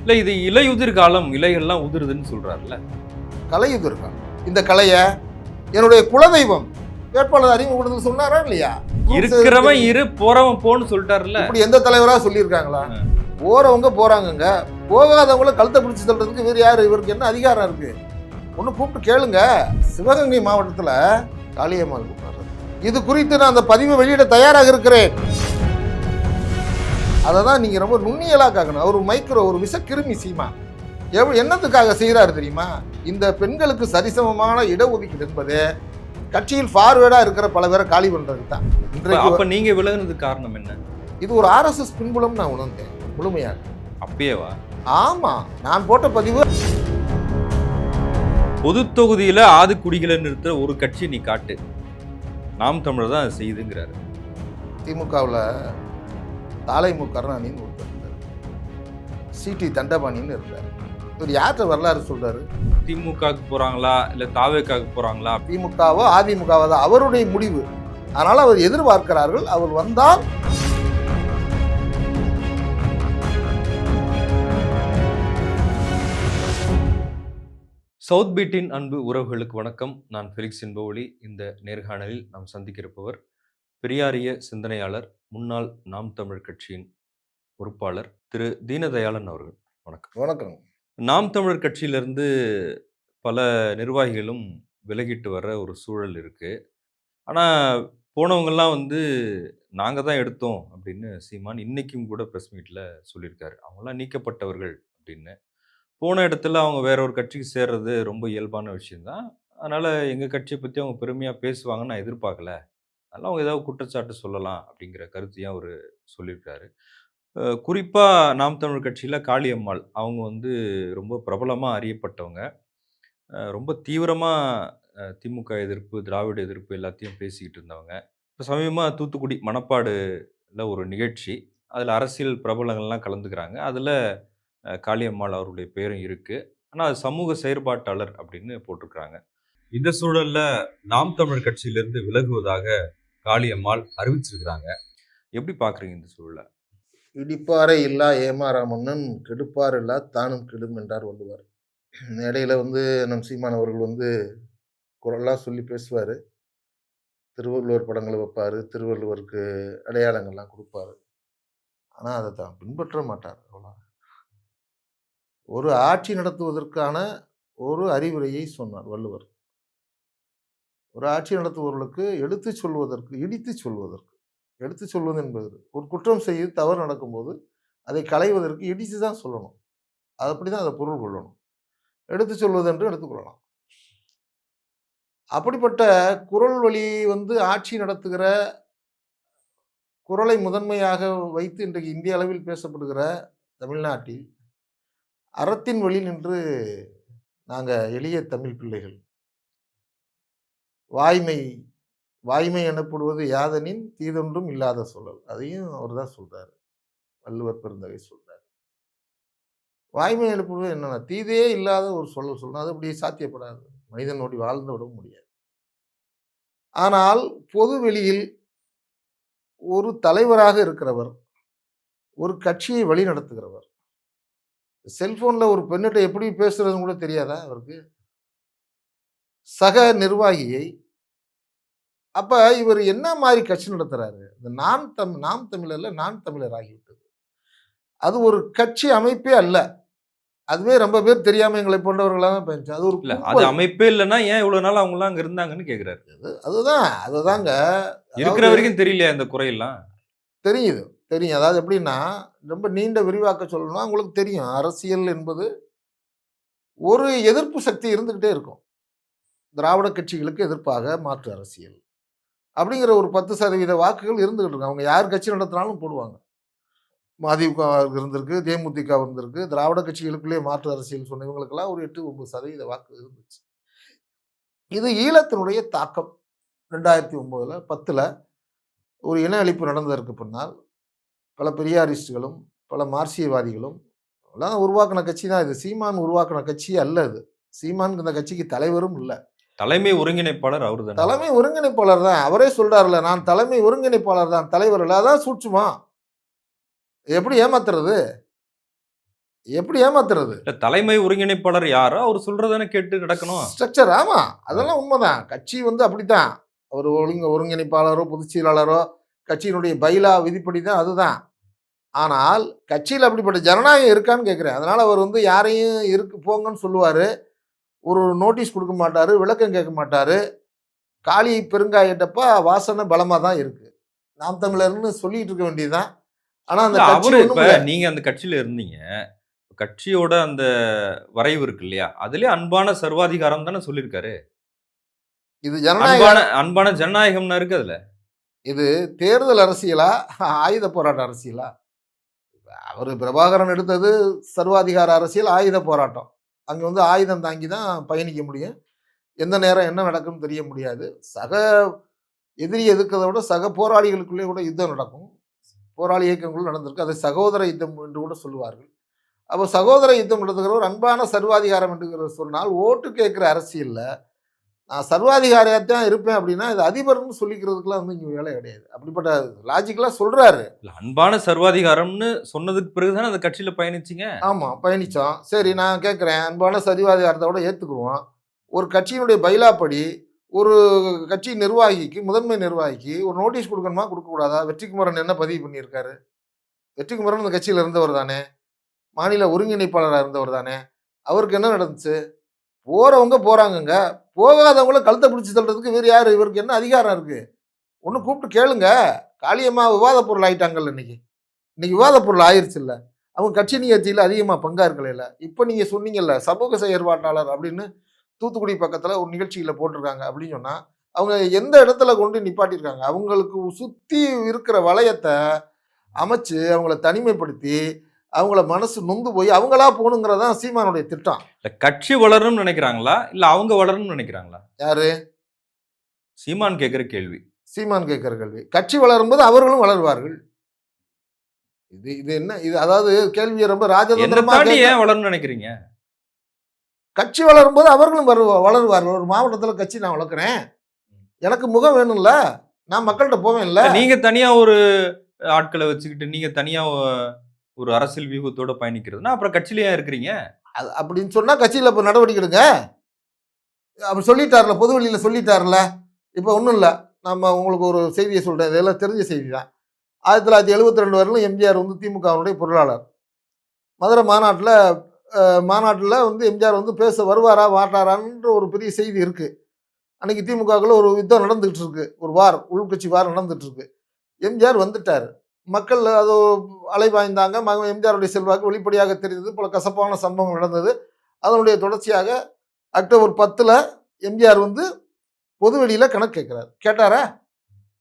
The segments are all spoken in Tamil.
இல்ல இது இலையுதிர் காலம் இலைகள்லாம் உதிருதுன்னு சொல்றாருல்ல. கலையுதிர்கள் இந்த கலையை என்னுடைய குலதெய்வம் வேட்பாளர் அறிமுகப்படுத்தல் சொன்னாரா இல்லையா? இருக்கிறவன் இரு போறவன் போன்னு சொல்லிட்டாருல்ல. இப்படி எந்த தலைவரா சொல்லியிருக்காங்களா? போறவங்க போறாங்கங்க. போகாதவங்கள கழுத்தை பிடிச்சி சொல்றதுக்கு வேறு யாரு? இவருக்கு என்ன அதிகாரம் இருக்கு? ஒன்று கூப்பிட்டு கேளுங்க. சிவகங்கை மாவட்டத்தில் காளியம்மாள் கூப்பிடுறாரு இது குறித்து நான் அந்த பதிவை வெளியிட தயாராக இருக்கிறேன். அதை தான் நீங்கள் ரொம்ப நுண்ணியலாக காக்கணும். அவர் மைக்ரோ ஒரு விஷக்கிருமி சீமா. எவ்வளோ என்னத்துக்காக செய்கிறாரு தெரியுமா? இந்த பெண்களுக்கு சரிசமமான இடஒதுக்கீடு என்பது கட்சியில் ஃபார்வேர்டாக இருக்கிற பல பேரை காலி பண்ணுறது தான். இன்றைக்கு அப்ப நீங்க விலகுனதுக்கு காரணம் என்ன? இது ஒரு ஆர்எஸ்எஸ் பின்புலம் நான் உணர்ந்தேன். முழுமையாக அப்பயேவா ஆமா. நான் போட்ட பதிவு பொது தொகுதியில ஆது குடிகளை நிறுத்துற ஒரு கட்சி நீ காட்டு. நாம் தமிழர் தான் அதை செய்யுதுங்கிறாரு. திமுகவில் தாலைமு கருணாநிதினு ஒருத்தர் இருந்தார். சிடி தண்டபாணின்னு இருந்தார். இவர் யார்கிட்ட வரலாறு சொல்றாரு? திமுகவுக்கு போறாங்களா? இல்ல தாவேக்காக்கு போறாங்களா? திமுகவோ அதிமுகவோ தான். அவருடைய முடிவு. அதனால அவர் எதிர்பார்க்கிறார்கள். அவர் வந்தால் சவுத் பீட்டின் அன்பு உறவுகளுக்கு வணக்கம். நான் ஃபெலிக்ஸ் என்பவழி. இந்த நேர்காணலில் நாம் சந்திக்க இருப்பவர் பெரியாரிய சிந்தனையாளர் முன்னாள் நாம் தமிழ் கட்சியின் பொறுப்பாளர் திரு. தீனதயாளன் அவர்கள். வணக்கம். வணக்கம். நாம் தமிழர் கட்சியிலிருந்து பல நிர்வாகிகளும் விலகிட்டு வர்ற ஒரு சூழல் இருக்கு. ஆனால் போனவங்கெல்லாம் வந்து நாங்கள் தான் எடுத்தோம் அப்படின்னு சீமான் இன்னைக்கும் கூட ப்ரெஸ் மீட்டில் சொல்லியிருக்காரு. அவங்களாம் நீக்கப்பட்டவர்கள் அப்படின்னு. போன இடத்துல அவங்க வேற ஒரு கட்சிக்கு சேர்றது ரொம்ப இயல்பான விஷயம்தான். அதனால் எங்கள் கட்சியை பற்றி அவங்க பெருமையாக பேசுவாங்கன்னு நான் எதிர்பார்க்கல. அதனால் அவங்க ஏதாவது குற்றச்சாட்டு சொல்லலாம் அப்படிங்கிற கருத்தையும் அவர் சொல்லியிருக்காரு. குறிப்பாக நாம் தமிழ் கட்சியில் காளியம்மாள் அவங்க வந்து ரொம்ப பிரபலமாக அறியப்பட்டவங்க. ரொம்ப தீவிரமாக திமுக எதிர்ப்பு திராவிட எதிர்ப்பு எல்லாத்தையும் பேசிக்கிட்டு இருந்தவங்க. இப்போ சமீபமாக தூத்துக்குடி மணப்பாடுல ஒரு நிகழ்ச்சி. அதில் அரசியல் பிரபலங்கள்லாம் கலந்துக்கிறாங்க. அதில் காளியம்மாள் அவருடைய பேரும் இருக்குது ஆனால் அது சமூக செயற்பாட்டாளர் அப்படின்னு போட்டிருக்கிறாங்க. இந்த சூழலில் நாம் தமிழ் கட்சியிலிருந்து விலகுவதாக காளியம்மாள் அறிவிச்சிருக்கிறாங்க. எப்படி பார்க்குறீங்க இந்த சூழலை? இடிப்பாறை இல்லா ஏமாறாமன்னன் கெடுப்பார் இல்லா தானும் கெடும் என்றார் வள்ளுவர். இடையில வந்து நம் சீமான் அவர்கள் வந்து குரல்லாம் சொல்லி பேசுவார். திருவள்ளுவர் படங்களை வைப்பார் திருவள்ளுவருக்கு அடையாளங்கள்லாம் கொடுப்பாரு. ஆனால் அதை தான் பின்பற்ற மாட்டார் அவ்வளோ ஒரு ஆட்சி நடத்துவதற்கான ஒரு அறிவுரையை சொன்னார் வள்ளுவர். ஒரு ஆட்சி நடத்துபவர்களுக்கு எடுத்து சொல்வதற்கு இடித்து சொல்வதற்கு. எடுத்து சொல்வது என்பது ஒரு குற்றம் செய்து தவறு நடக்கும்போது அதை களைவதற்கு இடித்து தான் சொல்லணும். அது அப்படி தான் அதை பொருள் கொள்ளணும். எடுத்து சொல்வது என்று எடுத்துக்கொள்ளலாம் அப்படிப்பட்ட குரல் வழி வந்து ஆட்சி நடத்துகிற குரலை முதன்மையாக வைத்து இன்றைக்கு இந்திய அளவில் பேசப்படுகிற தமிழ்நாட்டில் அறத்தின் வழி நின்று நாங்கள் எளிய தமிழ் பிள்ளைகள் வாய்மை வாய்மை எனப்படுவது யாதனின் தீதொன்றும் இல்லாத சொல்லல் அதையும் அவர் தான் சொல்றாரு. வள்ளுவர் பெருந்தகை சொல்றாரு. வாய்மை எனப்படுவது என்னன்னா தீதே இல்லாத ஒரு சொல்லல் சொல்லணும். அது அப்படியே சாத்தியப்படாது. மனிதன் வாழ்ந்து விட முடியாது. ஆனால் பொது வெளியில் ஒரு தலைவராக இருக்கிறவர் ஒரு கட்சியை வழி நடத்துகிறவர் செல்போன்ல ஒரு பெண்ணிட்ட எப்படி பேசுறதுன்னு கூட தெரியாதா அவருக்கு? சக நிர்வாகியை அப்ப இவர் என்ன மாதிரி கட்சி நடத்துறாரு? இந்த நான் தம் நாம் தமிழர்ல நான் தமிழர் ஆகிவிட்டது. அது ஒரு கட்சி அமைப்பே அல்ல. அதுவே ரொம்ப பேர் தெரியாம எங்களை போன்றவர்களாக தான் பேச்சு அது ஒரு இல்ல அது. அமைப்பே இல்லைன்னா ஏன் இவ்வளவு நாள் அவங்க எல்லாம் அங்க இருந்தாங்கன்னு கேக்குறாரு. அது- அதுதான் அதுதாங்க. இருக்கிற வரைக்கும் தெரியலையா இந்த குறையெல்லாம்? தெரியுது தெரியும். அதாவது எப்படின்னா ரொம்ப நீண்ட விரிவாக்க சொல்லணும்னா உங்களுக்கு தெரியும். அரசியல் என்பது ஒரு எதிர்ப்பு சக்தி இருந்துக்கிட்டே இருக்கும். திராவிட கட்சிகளுக்கு எதிர்ப்பாக மாற்று அரசியல். அப்படிங்கிற ஒரு பத்து சதவீத வாக்குகள் இருந்துகிட்டு இருக்கும் அவங்க யார் கட்சி நடத்தினாலும் போடுவாங்க. மதிமுக இருந்திருக்கு தேமுதிக இருந்திருக்கு திராவிட கட்சிகளுக்குள்ளே மாற்று அரசியல் சொன்ன இவங்களுக்கெல்லாம் ஒரு எட்டு ஒன்பது சதவீத வாக்கு இருந்துச்சு. இது ஈழத்தினுடைய தாக்கம். ரெண்டாயிரத்தி ஒம்போதில் பத்தில் ஒரு இன அழிப்பு நடந்ததற்கு பின்னால் பல பெரியாரிஸ்டுகளும் பல மார்க்சியவாதிகளும் எல்லாம் உருவாக்கின கட்சி தான் இது. சீமான் உருவாக்கின கட்சி அல்ல இது. சீமான் இந்த கட்சிக்கு தலைவரும் இல்லை. தலைமை ஒருங்கிணைப்பாளர் அவரு தலைமை ஒருங்கிணைப்பாளர் தான். அவரே சொல்றாருல நான் தலைமை ஒருங்கிணைப்பாளர் தான் தலைவர் இல்லை அதான் சூட்சுமா? எப்படி ஏமாத்துறது? எப்படி ஏமாத்துறது? தலைமை ஒருங்கிணைப்பாளர் யாரோ அவர் சொல்றதானே கேட்டு நடக்கணும். ஸ்ட்ரக்சர் ஆமா. அதெல்லாம் உண்மைதான். கட்சி வந்து அப்படித்தான். ஒரு ஒழுங்கு ஒருங்கிணைப்பாளரோ பொதுச் செயலாளரோ கட்சியினுடைய பைலா விதிப்படி தான் அதுதான். ஆனால் கட்சியில் அப்படிப்பட்ட ஜனநாயகம் இருக்கான்னு கேட்குறேன் அதனால அவர் வந்து யாரையும் இருக்கு போங்கன்னு சொல்லுவார். ஒரு நோட்டீஸ் கொடுக்க மாட்டார் விளக்கம் கேட்க மாட்டார். காளி பெருங்காயிட்டப்ப வாசனை பலமாக தான் இருக்கு. நாம் தமிழர்னு சொல்லிட்டு இருக்க வேண்டியதுதான். ஆனால் அந்த அவரு இப்ப இல்ல. நீங்க அந்த கட்சியில இருந்தீங்க. கட்சியோட அந்த வரைவு இருக்கு இல்லையா? அதுலயே அன்பான சர்வாதிகாரம் தானே சொல்லியிருக்காரு. இது ஜனநாயக அன்பான அன்பான ஜனநாயகம்னா இருக்கு அதுல. இது தேர்தல் அரசியலா? ஆயுத போராட்ட அரசியலா? அவர் பிரபாகரன் எடுத்தது சர்வாதிகார அரசியல் ஆயுத போராட்டம். அங்கே வந்து ஆயுதம் தாங்கி தான் பயணிக்க முடியும். எந்த நேரம் என்ன நடக்கும்னு தெரிய முடியாது. சக எதிரி எதிர்க்கிறத விட சக போராளிகளுக்குள்ளேயும் கூட யுத்தம் நடக்கும். போராளி இயக்கங்களும் நடந்திருக்கு. அதை சகோதர யுத்தம் என்று கூட சொல்லுவார்கள். அப்போ சகோதர யுத்தம் நடத்துகிற ஒரு அன்பான சர்வாதிகாரம் என்று சொன்னால் ஓட்டு கேட்குற அரசியலில் நான் சர்வாதிகாரியாத்தான் இருப்பேன் அப்படின்னா இது அதிபர்னு சொல்லிக்கிறதுக்குலாம் வந்து இங்கே வேலை கிடையாது. அப்படிப்பட்ட லாஜிக்கலாக சொல்கிறாரு இல்ல, அன்பான சர்வாதிகாரம்னு சொன்னதுக்கு பிறகுதானே அந்த கட்சியில பயணிச்சீங்க? ஆமாம் பயணித்தோம் சரி நான் கேட்குறேன். அன்பான சர்வாதிகாரத்தோட ஏற்றுக்குருவோம் ஒரு கட்சியினுடைய பைலாப்படி ஒரு கட்சி நிர்வாகிக்கு முதன்மை நிர்வாகிக்கு ஒரு நோட்டீஸ் கொடுக்கணுமா? கொடுக்கக்கூடாதா? வெற்றிக்குமரன் என்ன பதிவு பண்ணியிருக்காரு? வெற்றிக்குமரன் இந்த கட்சியில் இருந்தவர் தானே? மாநில ஒருங்கிணைப்பாளராக இருந்தவர் தானே? அவருக்கு என்ன நடந்துச்சு? போகிறவங்க போகிறாங்கங்க போகாதவங்கள கழுத்தை பிடிச்சி தள்ளுறதுக்கு வேறு யார்? இவருக்கு என்ன அதிகாரம் இருக்குது ஒன்று கூப்பிட்டு கேளுங்க. காளியம்மா விவாத பொருள் ஆயிட்டாங்கல்ல இன்னைக்கு. இன்னைக்கு விவாத பொருள் ஆயிடுச்சு இல்லை அவங்க கட்சி நிகழ்ச்சியில் அதிகமாக பங்கா இருக்கலையில இப்போ நீங்கள் சொன்னீங்கல்ல சமூக செயற்பாட்டாளர் அப்படின்னு தூத்துக்குடி பக்கத்தில் ஒரு நிகழ்ச்சியில் போட்டிருக்காங்க அப்படின்னு சொன்னால் அவங்க எந்த இடத்துல கொண்டு நிப்பாட்டியிருக்காங்க? அவங்களுக்கு சுற்றி இருக்கிற வளையத்தை அமைச்சு அவங்கள தனிமைப்படுத்தி அவங்கள மனசு நொந்து போய் அவங்களா போகணுங்கிறதான் சீமானுடைய திட்டம். இல்ல கட்சி வளரணும்னு நினைக்கிறாங்களா? இல்ல அவங்க வளரணும்னு நினைக்கிறாங்களா? யாரு? சீமான் கேக்குற கேள்வி. சீமான் கேட்கிற கேள்வி. கட்சி வளரும்போது அவர்களும் வளருவார்கள். இது இது என்ன? இது அதாவது கேள்வியை ரொம்ப ராஜதந்திரமா ஏன் வளரணும்னு நினைக்கிறீங்க? கட்சி வளரும்போது அவர்களும் வரு வளருவார்கள். ஒரு மாவட்டத்தில் கட்சி நான் வளர்க்குறேன். எனக்கு முகம் வேணும்ல. நான் மக்கள்கிட்ட போவேன்ல. நீங்க தனியா ஒரு ஆட்களை வச்சுக்கிட்டு நீங்க தனியா ஒ- ஒரு அரசியல் வியூகத்தோட பயணிக்கிறதுனா அப்புறம் கட்சியிலேயே இருக்கிறீங்க? அது அப்படின்னு சொன்னா கட்சியில் இப்போ நடவடிக்கை எடுங்க. அப்படி சொல்லிட்டார்ல பொது வழியில் சொல்லிட்டார்ல. இப்போ ஒன்றும் இல்லை. நம்ம உங்களுக்கு ஒரு செய்தியை சொல்கிறேன் இதெல்லாம் தெரிஞ்ச செய்தி தான். ஆயிரத்தி தொள்ளாயிரத்தி எழுபத்தி ரெண்டு வரையிலும் எம்ஜிஆர் வந்து திமுகவினுடைய பொருளாளர். மதுரை மாநாட்டில் மாநாட்டில் வந்து எம்ஜிஆர் வந்து பேச வருவாரா மாட்டாரான்ற ஒரு பெரிய செய்தி இருக்குது அன்றைக்கி திமுகவில் ஒரு யுத்தம் நடந்துகிட்டு இருக்கு. ஒரு வார் உள்கட்சி வார் நடந்துகிட்ருக்கு இருக்கு. எம்ஜிஆர் வந்துட்டார். மக்கள் அது அலைபாய்ந்தாங்க மக எம்ஜிஆருடைய செல்வாக்கு வெளிப்படையாக தெரிந்தது. பல கசப்பான சம்பவங்கள் நடந்தது. அதனுடைய தொடர்ச்சியாக அக்டோபர் பத்தில் எம்ஜிஆர் வந்து பொதுவெளியில் கணக்கு கேட்குறாரு. கேட்டாரா?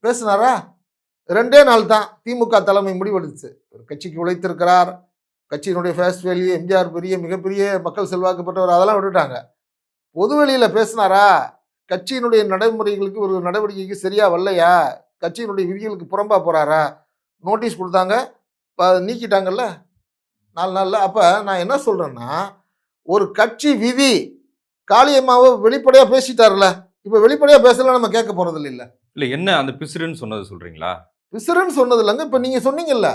பேசினாரா? ரெண்டே நாள் தான் திமுக தலைமை முடிவெடுத்துச்சு ஒரு கட்சிக்கு உழைத்திருக்கிறார். கட்சியினுடைய ஃபேஸ் வேல்யூ எம்ஜிஆர் பெரிய மிகப்பெரிய மக்கள் செல்வாக்கு பெற்றவர் அதெல்லாம் விட்டுட்டாங்க. பொதுவெளியில் பேசினாரா? கட்சியினுடைய நடைமுறைகளுக்கு ஒரு நடவடிக்கைக்கு சரியாக வரலையா? கட்சியினுடைய விதிகளுக்கு புறம்பா போகிறாரா நோட்டீஸ் கொடுத்தாங்க இப்போ நீக்கிட்டாங்கல்ல? நாலு நாளில். அப்போ நான் என்ன சொல்கிறேன்னா ஒரு கட்சி விதி காளியம்மாவை வெளிப்படையாக பேசிட்டார்ல இப்போ வெளிப்படையாக பேசல நம்ம கேட்க போகிறது இல்லை இல்ல என்ன அந்த பிசுறுன்னு சொன்னது சொல்றீங்களா? பிசுறுன்னு சொன்னது இல்லைங்க இப்போ நீங்கள் சொன்னீங்கல்ல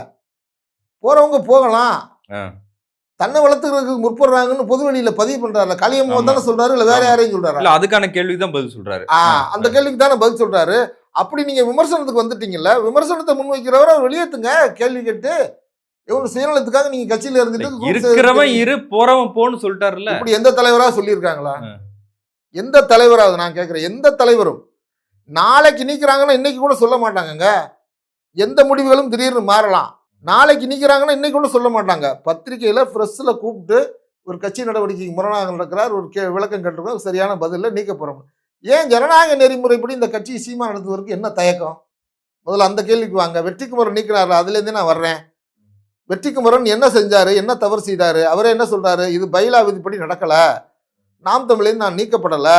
போகிறவங்க போகலாம். தன்னை வளர்த்துக்கிறதுக்கு முற்படுறாங்கன்னு பொது வெளியில் பதிவு பண்ணுறாருல காளியம்மா ஆமா. தானே சொல்கிறாரு இல்லை வேற. யாரையும் சொல்கிறாரா இல்ல அதுக்கான கேள்விக்கு தான் பதில் சொல்றாரு. ஆ அந்த கேள்விக்கு தானே பதில் சொல்றாரு. அப்படி நீங்க விமர்சனத்துக்கு வந்துட்டீங்கல்ல விமர்சனத்தை முன்வைக்கிறவரை வெளியேத்துங்க கேள்வி கேட்டு இவங்க சுயநலத்துக்காக நீங்க கட்சியில இருந்துட்டு இருக்கிறவன் இரு போறவன் போன்னு சொல்லிட்டாருல்ல. இப்படி எந்த தலைவரா சொல்லியிருக்காங்களா. எந்த தலைவராவது நான் கேட்கிறேன் எந்த தலைவரும் நாளைக்கு நீக்கிறாங்கன்னா இன்னைக்கு கூட சொல்ல மாட்டாங்கங்க. எந்த முடிவுகளும் திடீர்னு மாறலாம். நாளைக்கு நீக்கிறாங்கன்னா இன்னைக்கு கூட சொல்ல மாட்டாங்க. பத்திரிகையில பிரஸ்ல கூப்பிட்டு ஒரு கட்சி நடவடிக்கைக்கு முரணாக நடக்கிறார் ஒரு கே விளக்கம் கேட்டிருக்கோம் சரியான பதிலில் நீக்க போறோம் ஏன் ஜனநாயக நெறிமுறைப்படி இந்த கட்சியை சீமா நடத்துவதற்கு என்ன தயக்கம்? முதல்ல அந்த கேள்விக்கு வாங்க. வெற்றிக்குமரன் நீக்கிறாரு அதுலேருந்தே நான் வர்றேன். வெற்றிக்குமரன் என்ன செஞ்சாரு? என்ன தவறு செய்தார்? அவரே என்ன சொல்கிறாரு இது பைலா விதிப்படி நடக்கலை. நாம் தமிழேந்து நான் நீக்கப்படலை.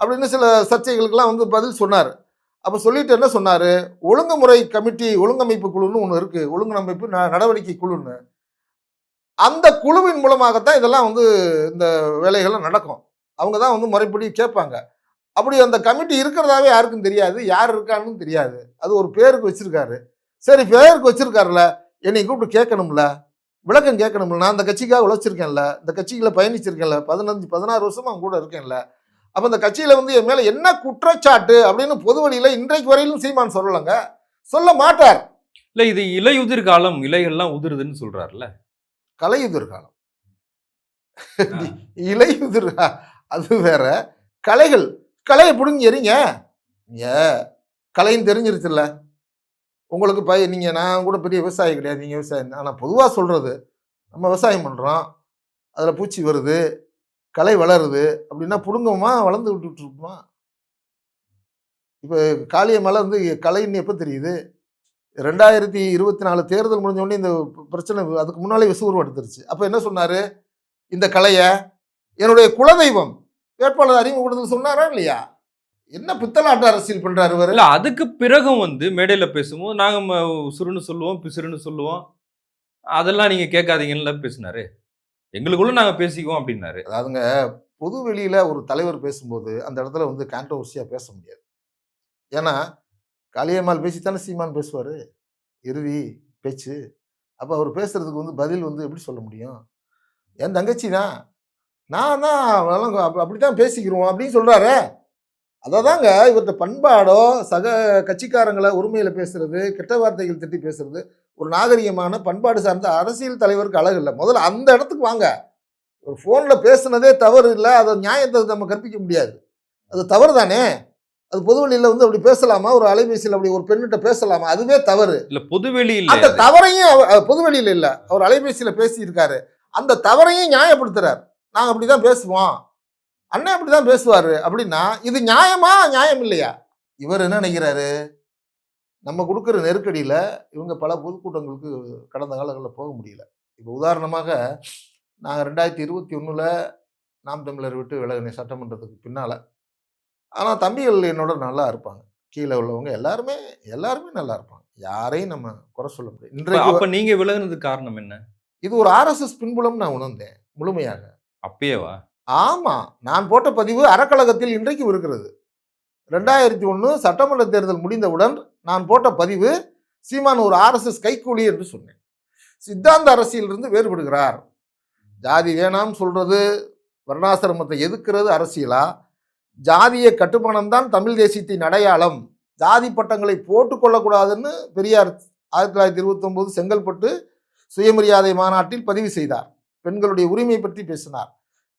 அப்படின்னு சில சர்ச்சைகளுக்கெல்லாம் வந்து பதில் சொன்னார். அப்போ சொல்லிட்டு என்ன சொன்னார்? ஒழுங்குமுறை கமிட்டி ஒழுங்கமைப்பு குழுன்னு ஒன்று இருக்குது ஒழுங்கமைப்பு நடவடிக்கை குழுன்னு. அந்த குழுவின் மூலமாகத்தான் இதெல்லாம் வந்து இந்த வேலைகள்லாம் நடக்கும். அவங்க தான் வந்து முறைப்படி கேட்பாங்க. அப்படி அந்த கமிட்டி இருக்கிறதாவே யாருக்கும் தெரியாது. யார் இருக்கான்னு தெரியாது. அது ஒரு பேருக்கு வச்சிருக்காரு. சரி பேருக்கு வச்சிருக்காருல. என்னை கூப்பிட்டு கேட்கணும்ல? விளக்கம் கேட்கணும்ல? நான் அந்த கட்சிக்காக உழைச்சிருக்கேன்ல? இந்த கட்சிகளை பயணிச்சிருக்கேன்ல? பதினஞ்சு பதினாறு வருஷமா அவங்க கூட இருக்கேன்ல? அப்போ இந்த கட்சியில வந்து என் மேல என்ன குற்றச்சாட்டு அப்படின்னு பொது வழியில இன்றைக்கு வரையிலும் சீமான் சொல்லலைங்க. சொல்ல மாட்டார். இல்ல இது இலையுதிர் காலம் இலைகள்லாம் உதிருதுன்னு சொல்றாருல்ல. கலையுதிர் காலம். இலையுதிர் அது வேற. கலைகள். கலையை பிடுங்கி எறிங்க. ஏ கலைன்னு தெரிஞ்சிருச்சுல்ல. உங்களுக்கு பய நீங்கள் நான் கூட பெரிய விவசாயி கிடையாது நீங்கள் விவசாயம் ஆனால் பொதுவாக சொல்கிறது நம்ம விவசாயம் பண்ணுறோம் அதில் பூச்சி வருது கலை வளருது அப்படின்னா பிடுங்கோமா வளர்ந்து விட்டுட்ருக்குமா இப்போ காளிய மலை வந்து கலைன்னு எப்போ தெரியுது? ரெண்டாயிரத்தி இருபத்தி நாலு தேர்தல் முடிஞ்சோடனே இந்த பிரச்சனை அதுக்கு முன்னாலே விசுவரம் எடுத்துருச்சு அப்போ என்ன சொன்னார்? இந்த கலையை என்னுடைய குலதெய்வம் வேட்பாளர் அறிமுகப்படுத்தல் சொன்னாரா இல்லையா? என்ன பித்தலாட்ட அரசியல் பண்றாரு இவரு? இல்ல அதுக்கு பிறகும் வந்து மேடையில பேசும்போது நாங்க ம- உசுருன்னு சொல்லுவோம் பிசுறுன்னு சொல்லுவோம். அதெல்லாம் நீங்க கேட்காதீங்கன்னு பேசினாரு. எங்களுக்குள்ள நாங்க பேசிக்குவோம் அப்படின்னாரு. அதாவதுங்க பொது வெளியில ஒரு தலைவர் பேசும்போது அந்த இடத்துல வந்து கான்ட்ரவர்சியா பேச முடியாது. ஏன்னா காளியம்மாள் பேசித்தானே சீமான் பேசுவாரு? இறுதி பேச்சு. அப்போ அவர் பேசுறதுக்கு வந்து பதில் வந்து எப்படி சொல்ல முடியும்? என் தங்கச்சி தான் நான் தான் அவளெல்லாம் அப்ப- அப்படித்தான் பேசிக்கிறோம் அப்படின்னு சொல்றாரு. அதை தாங்க இவர்கிட்ட பண்பாடோ சக கட்சிக்காரங்களை உரிமையில பேசுறது கெட்ட வார்த்தைகள் திட்டி பேசுறது ஒரு நாகரிகமான பண்பாடு சார்ந்த அரசியல் தலைவருக்கு அழகு இல்லை. முதல்ல அந்த இடத்துக்கு வாங்க. ஒரு ஃபோனில் பேசுனதே தவறு இல்லை அதை நியாயத்தை நம்ம கற்பிக்க முடியாது. அது தவறு தானே அது பொது வழியில் வந்து அப்படி பேசலாமா? ஒரு அலைபேசியில் அப்படி ஒரு பெண்ணிட்ட பேசலாமா? அதுவே தவறு. இல்ல பொதுவெளி இல்ல அந்த தவறையும் அவ- அஹ் பொது வெளியில் இல்லை. அவர் அலைபேசியில் பேசியிருக்காரு. அந்த தவறையும் நியாயப்படுத்துறார். நாங்கள் அப்படி தான் பேசுவோம். அண்ணன் அப்படி தான் பேசுவார். அப்படின்னா இது நியாயமா? நியாயம் இல்லையா? இவர் என்ன நினைக்கிறாரு? நம்ம கொடுக்குற நெருக்கடியில் இவங்க பல பொதுக்கூட்டங்களுக்கு கடந்த காலங்களில் போக முடியல. இப்போ உதாரணமாக நாங்கள் ரெண்டாயிரத்தி இருபத்தி ஒன்றில் நாம் தமிழர் விட்டு விலகின சட்டமன்றத்துக்கு பின்னால் ஆனால் தம்பிகள் என்னோட நல்லா இருப்பாங்க. கீழே உள்ளவங்க எல்லாருமே எல்லாருமே நல்லா இருப்பாங்க. யாரையும் நம்ம குறை சொல்ல முடியாது. இன்றைக்கு அப்ப நீங்க விலகுனதுக்கு காரணம் என்ன? இது ஒரு ஆர்எஸ்எஸ் பின்புலம் நான் உணர்ந்தேன் முழுமையாக. அப்பயேவா ஆமாம் நான் போட்ட பதிவு அறக்கழகத்தில் இன்றைக்கும் இருக்கிறது. ரெண்டாயிரத்தி ஒன்று சட்டமன்ற தேர்தல் முடிந்தவுடன் நான் போட்ட பதிவு சீமான் ஒரு ஆர்எஸ்எஸ் கைக்கூலி என்று சொன்னேன். சித்தாந்த அரசியலிருந்து வேறுபடுகிறார். ஜாதி வேணாம் சொல்கிறது வர்ணாசிரமத்தை எதிர்க்கிறது அரசியலா? ஜாதிய கட்டுமானம் தான் தமிழ் தேசியத்தின் அடையாளம். ஜாதி பட்டங்களை போட்டுக்கொள்ளக்கூடாதுன்னு பெரியார் ஆயிரத்தி தொள்ளாயிரத்தி இருபத்தொம்போது செங்கல்பட்டு சுயமரியாதை மாநாட்டில் பதிவு செய்தார். பெண்களுடைய உரிமை பற்றி பேசினார்.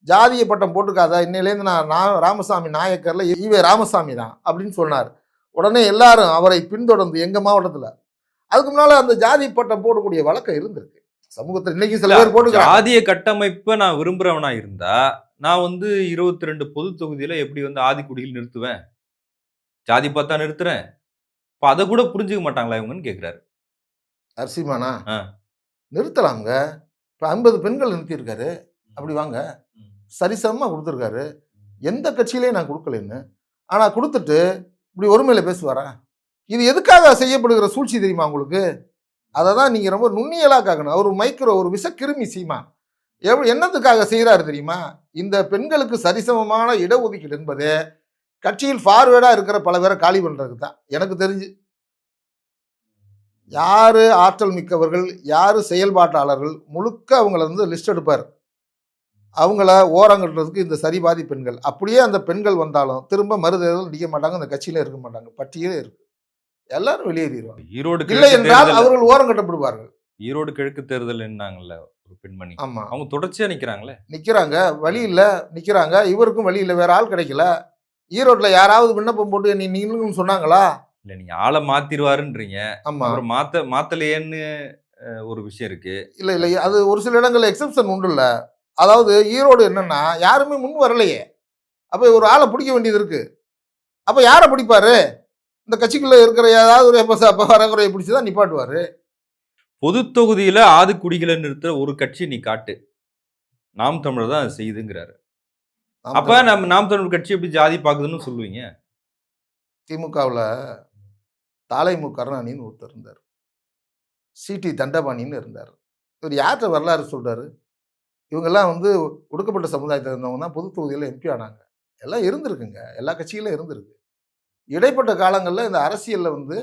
ஜாதிய பட்டம் போட்டுக்காத இன்னையிலேருந்து நான் நான் ராமசாமி நாயக்கர்ல ஈவே ராமசாமி தான் அப்படின்னு சொன்னார். உடனே எல்லாரும் அவரை பின்தொடர்ந்து எங்க மாவட்டத்தில். அதுக்கு முன்னால அந்த ஜாதி பட்டம் போடக்கூடிய வழக்கம் இருந்திருக்கு. சமூகத்தில் இன்னைக்கு சில பேர் போட்டுக்கிறாங்க. ஜாதிய கட்டமைப்பை நான் விரும்புறவனா இருந்தா நான் வந்து இருபத்தி ரெண்டு பொது தொகுதியில எப்படி வந்து ஆதிக்குடியில் நிறுத்துவேன்? ஜாதி பார்த்தா நிறுத்துறேன். இப்ப அதை கூட புரிஞ்சுக்க மாட்டாங்களா இவங்கன்னு கேக்குறாரு. அரிசிமானா ஆ. இப்போ ஐம்பது பெண்கள் நிறுத்தியிருக்காரு. அப்படி வாங்க. சரிசமமாக கொடுத்துருக்காரு. எந்த கட்சியிலையும் நான் கொடுக்கலன்னு. ஆனால் கொடுத்துட்டு இப்படி ஒருமையில பேசுவாரா? இது எதுக்காக செய்யப்படுகிற சூழ்ச்சி தெரியுமா உங்களுக்கு? அதை தான் நீங்கள் ரொம்ப நுண்ணியலாக காக்கணும். அவர் மைக்ரோ ஒரு விஷக்கிருமி சீமா. எவ் என்னத்துக்காக செய்கிறாரு தெரியுமா? இந்த பெண்களுக்கு சரிசமமான இடஒதுக்கீடு என்பது கட்சியில் ஃபார்வேர்டாக இருக்கிற பல பேரை காலி பண்ணுறதுக்கு தான். எனக்கு தெரிஞ்சு. யாரு ஆற்றல் மிக்கவர்கள் யாரு செயல்பாட்டாளர்கள் முழுக்க அவங்கள வந்து லிஸ்ட் எடுப்பார். அவங்கள ஓரங்கட்டுறதுக்கு இந்த சரிபாதி பெண்கள். அப்படியே அந்த பெண்கள் வந்தாலும் திரும்ப மறுதேர்தல் நிற்க மாட்டாங்க அந்த கட்சியில இருக்க மாட்டாங்க பட்டியலே இருக்கு. எல்லாரும் வெளியேறிடுவாங்க. ஈரோடு இல்லை என்றால் அவர்கள் ஓரம் கட்டப்படுவார்கள். ஈரோடு கிழக்கு தேர்தல் என்னாங்கல்ல ஒரு பெண்மணி? ஆமா. அவங்க தொடர்ச்சியா நிக்கிறாங்களே? நிக்கிறாங்க வழி இல்ல நிக்கிறாங்க இவருக்கும் வழி இல்லை வேற ஆள் கிடைக்கல. ஈரோட்ல யாராவது விண்ணப்பம் போட்டு நீ நீங்களும் சொன்னாங்களா? இல்ல நீங்க ஆளை மாத்திருவாருன்றீங்க. ஆமா. அப்புறம் மாத்த மாத்தலையேன்னு அஹ், ஒரு விஷயம் இருக்கு. இல்ல இல்ல அது ஒரு சில இடங்கள்ல எக்ஸப்ஷன் உண்டு இல்ல அதாவது ஈரோடு என்னன்னா யாருமே முன் வரலையே. அப்ப ஒரு ஆளை பிடிக்க வேண்டியது இருக்கு. அப்ப யாரை பிடிப்பாரு? இந்த கட்சிக்குள்ள இருக்கிற ஏதாவது ஒரு எப்ப அப்ப வரகுறையை பிடிச்சி தான் நிப்பாட்டுவாரு. பொது தொகுதியில ஆதிக்குடிகளை நிறுத்துற ஒரு கட்சி நீ காட்டு. நாம் தமிழர் தான் செய்யுதுங்கிறாரு. அப்ப நம்ம நாம் தமிழர் கட்சி எப்படி ஜாதி பாக்குதுன்னு சொல்லுவீங்க? திமுகவில் தாலைமு கருணாணின்னு ஒருத்தர் இருந்தார். சிடி தண்டபாணின்னு இருந்தார். இவர் யார்கிட்ட வரலாறு சொல்றாரு? இவங்கெல்லாம் வந்து ஒடுக்கப்பட்ட சமுதாயத்தில் இருந்தவங்க தான் பொது தொகுதியில் எம்பி ஆனாங்க. எல்லாம் இருந்திருக்குங்க. எல்லா கட்சிகளும் இருந்திருக்கு. இடைப்பட்ட காலங்களில் இந்த அரசியலில் வந்து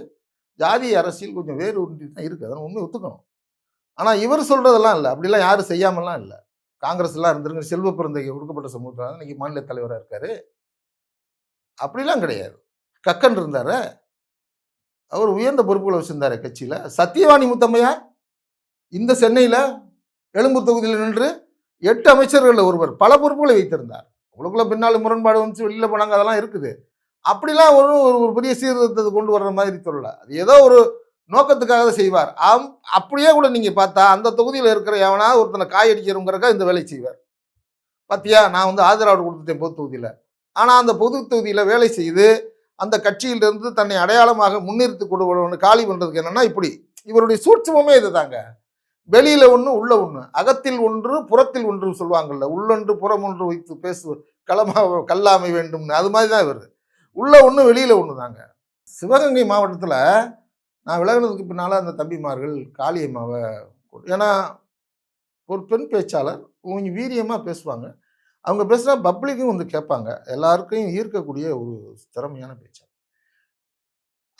ஜாதி அரசியல் கொஞ்சம் வேறு ஒன்றி தான் இருக்குது அதனால் உண்மை ஒத்துக்கணும். ஆனால் இவர் சொல்கிறதெல்லாம் இல்லை. அப்படிலாம் யாரும் செய்யாமலாம் இல்லை. காங்கிரஸ்லாம் இருந்திருங்க செல்வ பிறந்தைக்கு ஒடுக்கப்பட்ட சமூகத்தில் இன்னைக்கு மாநில தலைவராக இருக்காரு. அப்படிலாம் கிடையாது. கக்கன் இருந்தாரு? அவர் உயர்ந்த பொறுப்புகளை வச்சுருந்தார் கட்சியில். சத்தியவாணி முத்தம்மையார் இந்த சென்னையில் எழும்பூர் தொகுதியில் நின்று எட்டு அமைச்சர்களில் ஒருவர் பல பொறுப்புகளை வைத்திருந்தார். உங்களுக்குள்ள பின்னால் முரண்பாடு வந்துச்சு வெளியில் போனாங்க அதெல்லாம் இருக்குது. அப்படிலாம் ஒரு ஒரு பெரிய சீர்திருத்தத்தை கொண்டு வர்ற மாதிரி சொல்லல அது ஏதோ ஒரு நோக்கத்துக்காக தான் செய்வார். அம் அப்படியே கூட நீங்கள் பார்த்தா அந்த தொகுதியில் இருக்கிற எவனா ஒருத்தனை காய் அடிக்கிறவங்கிறக்கா இந்த வேலை செய்வார். பார்த்தியா நான் வந்து ஆதரவு கொடுத்துட்டேன் பொது தொகுதியில். ஆனால் அந்த பொது தொகுதியில் வேலை செய்து அந்த கட்சியிலிருந்து தன்னை அடையாளமாக முன்னிறுத்தி கொண்டு காலி பண்ணுறதுக்கு என்னென்னா இப்படி. இவருடைய சூட்சமே இதுதாங்க. வெளியில் ஒன்று உள்ள ஒன்று அகத்தில் ஒன்று புறத்தில் ஒன்று சொல்லுவாங்கல்ல. உள்ளொன்று புறம் ஒன்று வைத்து பேசு களமா கல்லாமை வேண்டும்னு. அது மாதிரி தான் இவர். உள்ள ஒன்று வெளியில் ஒன்று தாங்க. சிவகங்கை மாவட்டத்தில் நான் விலகினதுக்கு பின்னால் அந்த தம்பிமார்கள் காளியம்மாவை ஏன்னா ஒரு பெண் பேச்சாளர் கொஞ்சம் வீரியமாக பேசுவாங்க. அவங்க பேசுனா பப்ளிக்கும் வந்து கேட்பாங்க. எல்லாருக்கையும் ஈர்க்கக்கூடிய ஒரு திறமையான பேச்சு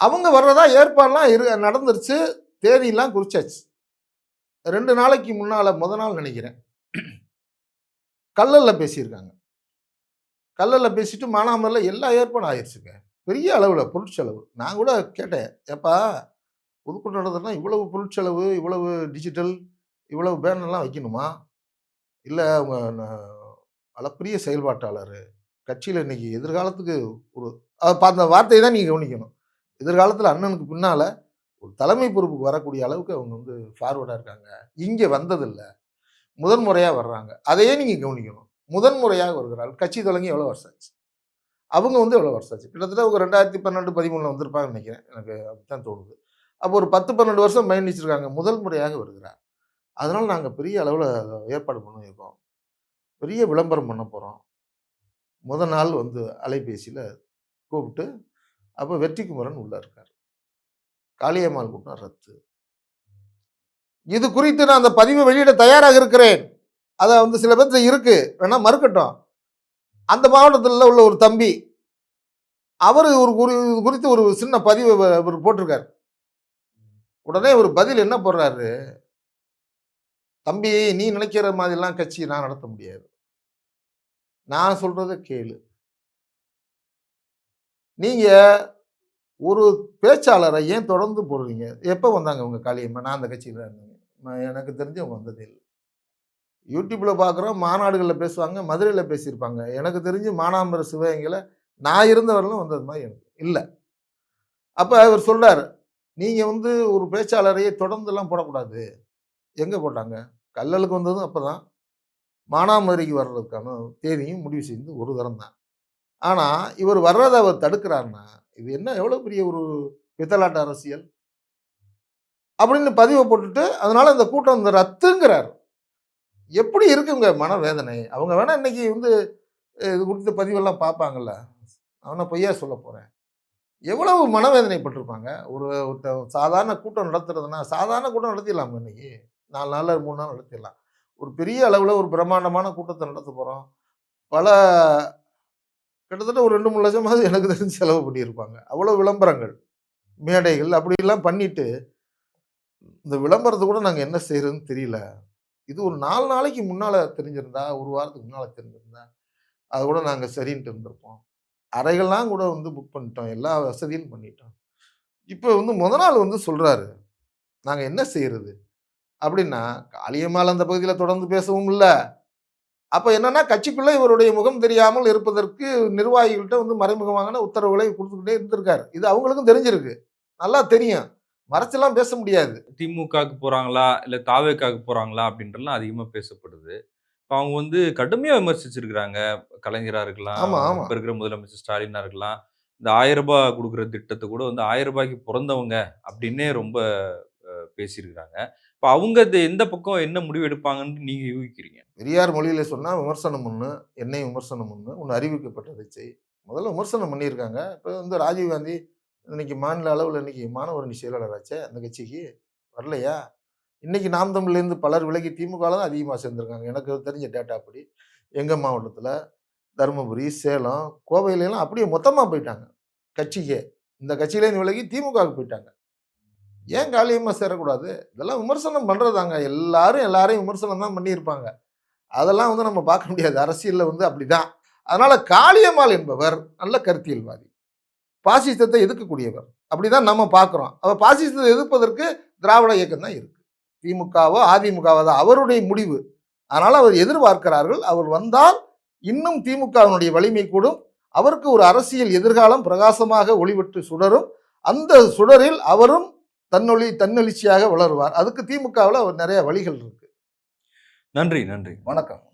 அவங்க வர்றதா ஏற்பாடுலாம் இரு நடந்துருச்சு. தேதியெல்லாம் குறிச்சாச்சு. ரெண்டு நாளைக்கு முன்னால் முத நாள் நினைக்கிறேன். கல்லலில் பேசியிருக்காங்க. கல்லலில் பேசிட்டு மானாமரில் எல்லா ஏற்பாடும் ஆயிடுச்சுங்க பெரிய அளவில் பொருட்செலவு. நான் கூட கேட்டேன். ஏப்பா பொதுக்கூட்டம் நடத்துனா இவ்வளவு பொருட்செலவு இவ்வளவு டிஜிட்டல் இவ்வளவு பேனர்லாம் வைக்கணுமா? இல்லை அவங்க அளப்பரிய செயல்பாட்டாளர். கட்சியில் இன்னைக்கு எதிர்காலத்துக்கு ஒரு அந்த வார்த்தையை தான் நீங்கள் கவனிக்கணும். எதிர்காலத்தில் அண்ணனுக்கு பின்னால் ஒரு தலைமை பொறுப்புக்கு வரக்கூடிய அளவுக்கு அவங்க வந்து ஃபார்வர்டாக இருக்காங்க. இங்கே வந்ததில்லை. முதன்முறையாக வர்றாங்க. அதையே நீங்கள் கவனிக்கணும். முதன்முறையாக வருகிறாள் கட்சி தொடங்கி எவ்வளோ வருஷம் ஆச்சு? அவங்க வந்து எவ்வளோ வருஷம் ஆச்சு? கிட்டத்தட்ட ஒரு ரெண்டாயிரத்தி பன்னெண்டு பதிமூணில் வந்திருப்பாங்கன்னு நினைக்கிறேன். எனக்கு அப்படித்தான் தோணுது. அப்போ ஒரு பத்து பன்னெண்டு வருஷம் பயணிச்சிருக்காங்க. முதல் முறையாக வருகிறார். அதனால் நாங்கள் பெரிய அளவில் ஏற்பாடு பண்ணியிருக்கோம். பெரிய விளம்பரம் பண்ண போகிறோம் முத நாள் வந்து அலைபேசியில் கூப்பிட்டு அப்போ வெற்றிக்குமரன் உள்ளே இருக்கார். காளியம்மாள் கூட்டம் ரத்து. இது குறித்து நான் அந்த பதிவை வெளியிட தயாராக இருக்கிறேன். அதை வந்து சில பேர்த்துல இருக்கு. வேணா மறுக்கட்டும். அந்த மாவட்டத்தில் உள்ள ஒரு தம்பி அவர் ஒரு குறி இது குறித்து ஒரு சின்ன பதிவை இவர் அவர் உடனே ஒரு பதில் என்ன போடுறாரு? தம்பி நீ நினைக்கிற மாதிரிலாம் கட்சி நான் நடத்த முடியாது. நான் சொல்கிறத கேளு. நீங்கள் ஒரு பேச்சாளரை ஏன் தொடர்ந்து போடுறீங்க? எப்போ வந்தாங்க உங்கள் காளியம்மா? நான் அந்த கட்சியில் இருந்தேங்க நான் எனக்கு தெரிஞ்சு அவங்க வந்ததே இல்லை. யூடியூப்பில் பார்க்குறோம் மாநாடுகளில் பேசுவாங்க மதுரையில் பேசியிருப்பாங்க. எனக்கு தெரிஞ்சு மானாமர சிவகங்கையில் நான் இருந்தவரெல்லாம் வந்தது மாதிரி எனக்கு இல்லை. அப்போ அவர் சொல்கிறார் நீங்கள் வந்து ஒரு பேச்சாளரையே தொடர்ந்துலாம் போடக்கூடாது. எங்கே போட்டாங்க? கல்லலுக்கு வந்ததும் அப்போ தான் மானாமதுரைக்கு வர்றதுக்கான தேதியும் முடிவு செய்து ஒரு தரம் தான் ஆனால் இவர் வர்றதை அவர் தடுக்கிறாருன்னா இது என்ன எவ்வளோ பெரிய ஒரு பித்தலாட்ட அரசியல்? அப்படின்னு பதிவை போட்டுட்டு அதனால் இந்த கூட்டம் இந்த ரத்துங்கிறார். எப்படி இருக்குங்க மனவேதனை? அவங்க வேணால் இன்றைக்கி வந்து இது கொடுத்த பதிவெல்லாம் பார்ப்பாங்கல்ல. அவனை பொய்யா சொல்ல போகிறேன் எவ்வளவு மனவேதனைப்பட்டிருப்பாங்க? ஒரு ஒருத்த சாதாரண கூட்டம் நடத்துறதுன்னா சாதாரண கூட்டம் நடத்திடலாம் இன்னைக்கு? நாலு நாள் மூணு நாள் நடத்திடலாம். ஒரு பெரிய அளவில் ஒரு பிரம்மாண்டமான கூட்டத்தை நடத்த போகிறோம் பல கிட்டத்தட்ட ஒரு ரெண்டு மூணு லட்சமாவது எனக்கு தெரிஞ்சு செலவு பண்ணியிருப்பாங்க. அவ்வளோ விளம்பரங்கள் மேடைகள் அப்படிலாம் பண்ணிட்டு இந்த விளம்பரத்தை கூட நாங்கள் என்ன செய்கிறதுன்னு தெரியல. இது ஒரு நாலு நாளைக்கு முன்னால் தெரிஞ்சிருந்தா ஒரு வாரத்துக்கு முன்னால் தெரிஞ்சிருந்தா அது கூட நாங்கள் சரின்ட்டு இருந்திருப்போம். அறைகள்லாம் கூட வந்து புக் பண்ணிட்டோம். எல்லா வசதியும் பண்ணிட்டோம். இப்போ வந்து முத நாள் வந்து சொல்கிறாரு நாங்கள் என்ன செய்கிறது அப்படின்னா காளியம்மாள் அந்த பகுதியில் தொடர்ந்து பேசவும் இல்லை. அப்போ என்னன்னா கட்சிக்குள்ள இவருடைய முகம் தெரியாமல் இருப்பதற்கு நிர்வாகிகள்கிட்ட வந்து மறைமுகமான உத்தரவுகளை கொடுத்துக்கிட்டே இருந்திருக்காரு. இது அவங்களுக்கும் தெரிஞ்சிருக்கு. நல்லா தெரியும். மறைச்செல்லாம் பேச முடியாது. திமுகவுக்கு போறாங்களா? இல்ல தாவேக்காக்கு போறாங்களா? அப்படின்றலாம் அதிகமா பேசப்படுது. இப்ப அவங்க வந்து கடுமையா விமர்சிச்சிருக்கிறாங்க. கலைஞரா இருக்கலாம் ஆமா, ஆமா. இப்ப இருக்கிற முதலமைச்சர் ஸ்டாலினா இருக்கலாம் இந்த ஆயிரம் ரூபாய் கொடுக்குற திட்டத்தை கூட வந்து ஆயிரம் ரூபாய்க்கு பிறந்தவங்க அப்படின்னே ரொம்ப பேசியிருக்கிறாங்க. இப்போ அவங்க இது எந்த பக்கம் என்ன முடிவு எடுப்பாங்கன்னு நீங்கள் யூகிக்கிறீங்க? பெரியார் மொழியில் சொன்னால் விமர்சனம் ஒன்று என்னை விமர்சனம் ஒன்று ஒன்று அறிவிக்கப்பட்டதை செய். முதல்ல விமர்சனம் பண்ணியிருக்காங்க. இப்போ வந்து ராஜீவ்காந்தி இன்னைக்கு மாநில அளவில் இன்னைக்கு மாணவரணி செயலாளராச்சே அந்த கட்சிக்கு வரலையா? இன்னைக்கு நாம் தமிழ்லேருந்து பலர் விலகி திமுக தான் அதிகமாக சேர்ந்துருக்காங்க. எனக்கு தெரிஞ்ச டேட்டா அப்படி எங்கள் மாவட்டத்தில் தருமபுரி சேலம் கோவையிலலாம் அப்படியே மொத்தமாக போயிட்டாங்க. கட்சிக்கே. இந்த கட்சியிலேருந்து விலகி திமுகவுக்கு போயிட்டாங்க. ஏன் காளியம்மா சேரக்கூடாது? இதெல்லாம் விமர்சனம் பண்ணுறதாங்க எல்லாரும் எல்லாரையும் விமர்சனம் தான் பண்ணியிருப்பாங்க. அதெல்லாம் வந்து நம்ம பார்க்க முடியாது. அரசியலில் வந்து அப்படிதான். அதனால் காளியம்மாள் என்பவர் நல்ல கருத்தியல்வாதி. பாசிசத்தை எதிர்க்கக்கூடியவர். அப்படிதான் நம்ம பார்க்குறோம். அப்போ பாசிசத்தை எதிர்ப்பதற்கு திராவிட இயக்கம் தான் இருக்குது திமுகவோ அதிமுகவோ தான் அவருடைய முடிவு. அதனால் அவர் எதிர்பார்க்கிறார்கள். அவர் வந்தால் இன்னும் திமுகவினுடைய வலிமை கூடும். அவருக்கு ஒரு அரசியல் எதிர்காலம் பிரகாசமாக ஒளிவிட்டு சுடரும். அந்த சுடரில் அவரும் தன்னொளி தன்னெழுச்சியாக வளருவார். அதுக்கு திமுகவில் நிறைய வழிகள் இருக்கு. நன்றி நன்றி. வணக்கம்.